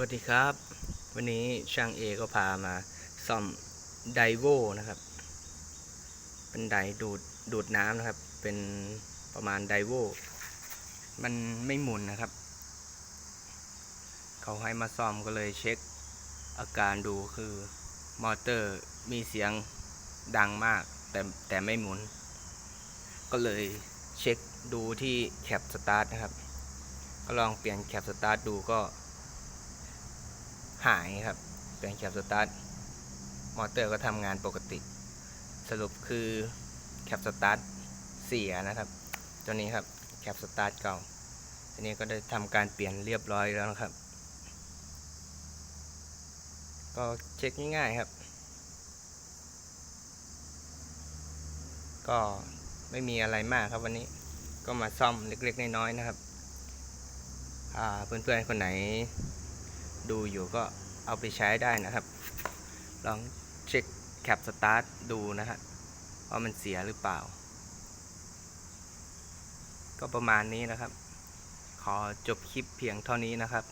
วัสดีครับ วันนี้ช่างเอก็พามาซ่อมไดโวนะครับ เป็นไดดูดดูดน้ำนะครับ เป็นประมาณไดโวมันไม่หมุนนะครับ เขาให้มาซ่อมก็เลยเช็คอาการดูคือมอเตอร์มีเสียงดังมาก แต่แต่ไม่หมุน ก็เลยเช็คดูที่แคปสตาร์ทนะครับ ก็ลองเปลี่ยนแคปสตาร์ทดูก็ หายครับเปลี่ยนแคปสตาร์ทมอเตอร์ก็ทำงานปกติ สรุปคือแคปสตาร์ทเสียนะครับ ตัวนี้ครับแคปสตาร์ทเก่าทีนี้ก็ได้ทำการเปลี่ยนเรียบร้อยแล้วนะครับ ก็เช็คง่ายๆครับ ก็ไม่มีอะไรมากครับวันนี้ก็มาซ่อมเล็กๆน้อยๆนะครับเพื่อนๆคนไหน ดูอยู่ก็เอาไปใช้ได้นะครับ ลองเช็คแคปสตาร์ทดูนะฮะว่ามันเสียหรือเปล่า ก็ประมาณนี้นะครับ ขอจบคลิปเพียงเท่านี้นะครับ